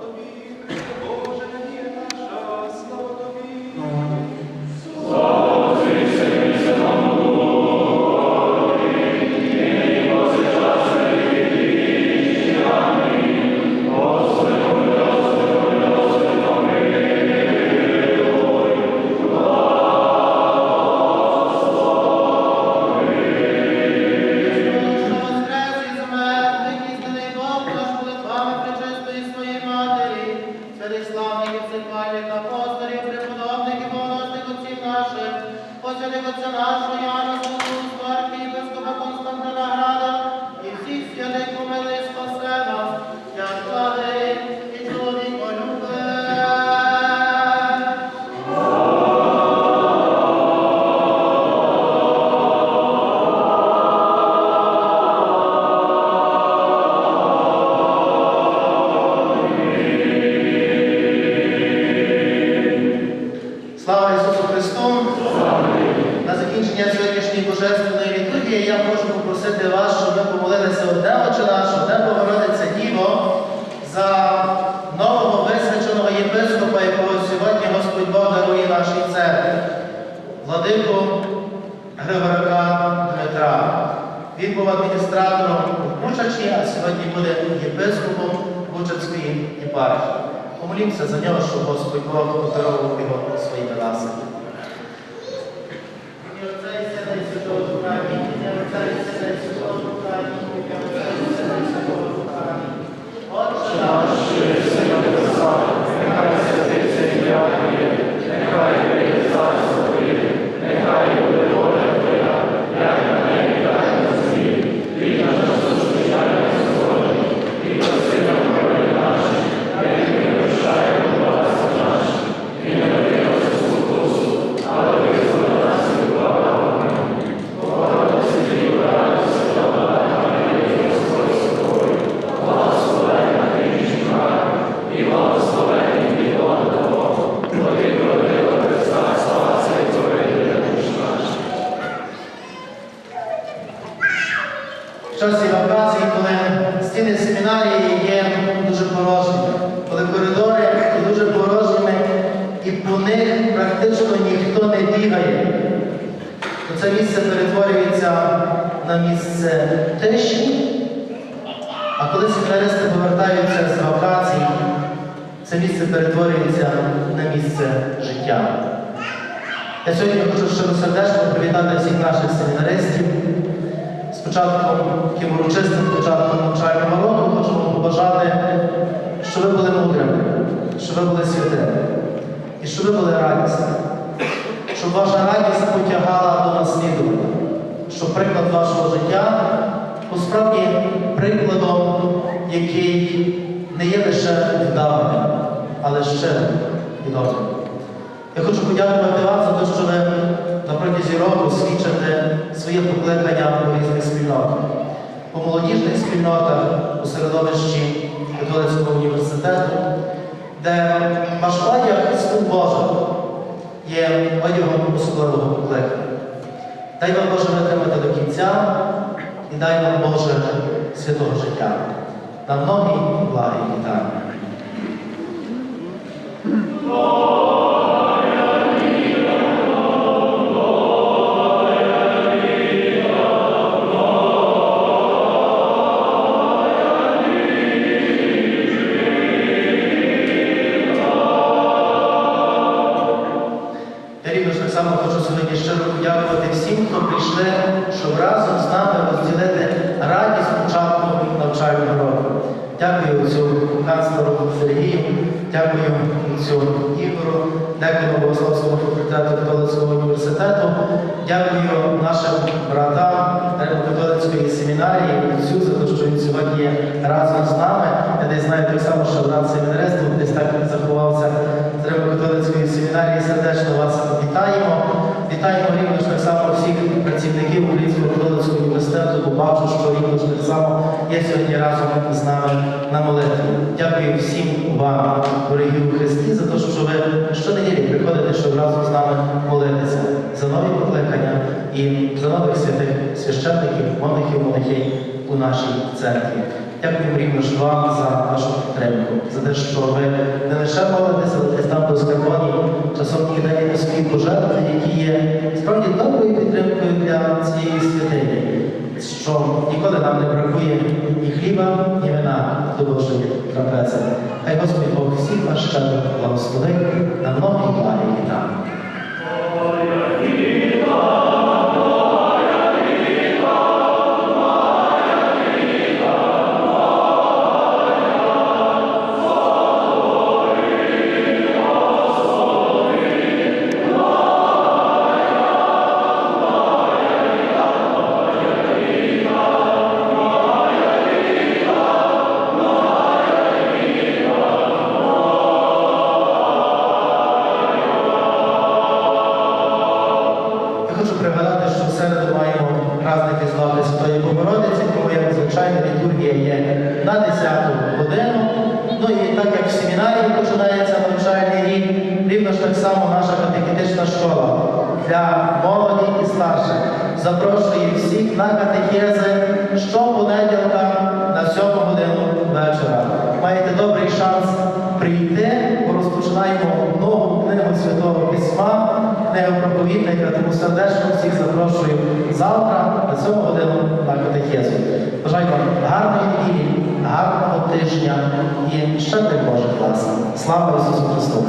the beat. Nacional sonhar я хочу попросити вас, щоб ми помолилися одне Отче наш, одне Богородиця Діво за нового визначеного єпископа, якого сьогодні Господь Бог дарує нашій церкві, владику Григорика Дмитра. Він був адміністратором в Бучачі, а сьогодні буде єпископом Бучацької єпархії. Помолімося за нього, щоб Господь Бог подарував його своїми ласками. Ім'я Отця і Сина і Святого Духа. Амінь. Ім'я Отця і Сина і Святого Духа. Амінь. Ім'я Отця і Сина і Святого Духа. Амінь. Отче наш, в часі евакуації, коли стіни семінарії є дуже порожні, коли коридори є дуже порожніми, і по них практично ніхто не бігає, то це місце перетворюється на місце тиші. А коли семінаристи повертаються з евакуації, це місце перетворюється на місце життя. Я сьогодні хочу щиросердечно привітати всіх наших семінаристів. З початком таким урочистим початком навчального року хочу вам побажати, щоб ви були мудрими, щоб ви були святими і щоб ви були радісні, щоб ваша радість потягала до наслідування, щоб приклад вашого життя був справді прикладом, який не є лише вдаваним, але ще і добрим. Я хочу подякувати вам за те, що ви на протязі року свідчите своє покликання у різних спільнотах. У молодіжних спільнотах, у середовищі католицького університету, де ваш одяг слуг Божий є одягом особливого покликання. Дай вам Боже витримати кінця і дай нам Боже святого життя. На многі благі вітання. Сьогодні щиро подякувати всім, хто прийшли, щоб разом з нами розділити радість початку навчального року. Дякую цю канцлеру Сергію, дякую цю Ігору, дякую Богословському факультету католицького університету, дякую нашим братам Римокатолицької семінарії, отцю за те, що він сьогодні є разом з нами. Я десь знаю так само, що брат семінарист десь так заховався з Римокатолицької семінарії. Сердечно вас вітаємо. Вітаємо рівно ж так само всіх працівників Українського католицького університету, бо бачу, що рівно ж так само є сьогодні разом з нами на молитві. Дякую всім вам, дорогі у Христі, за те, що ви щонеділі приходите, щоб разом з нами молитися за нові покликання і за нових святих священників, монахів, монахинь у нашій церкві. Дякую рівно ж вам за вашу підтримку, за те, що ви не лише молитеся, але там до скарбоні часом кидаєте свої пожертви, які є справді доброю підтримкою для цієї святині, що ніколи нам не бракує ні хліба, ні вина до Божої трапези. Хай Господь Бог всіх вас щедро благословить на многі благі літа. Я само наша катехетична школа для молоді і старших запрошую всіх на катехези щопонеділка на 7 годину вечора. Маєте добрий шанс прийти, бо розпочинаємо нову книгу Святого Письма, книгу проповідника, тому сердечно всіх запрошую завтра на 7 годину на катехезу. Бажаю вам гарної неділі, гарного тижня і ще Божих ласка. Слава Ісусу Христу!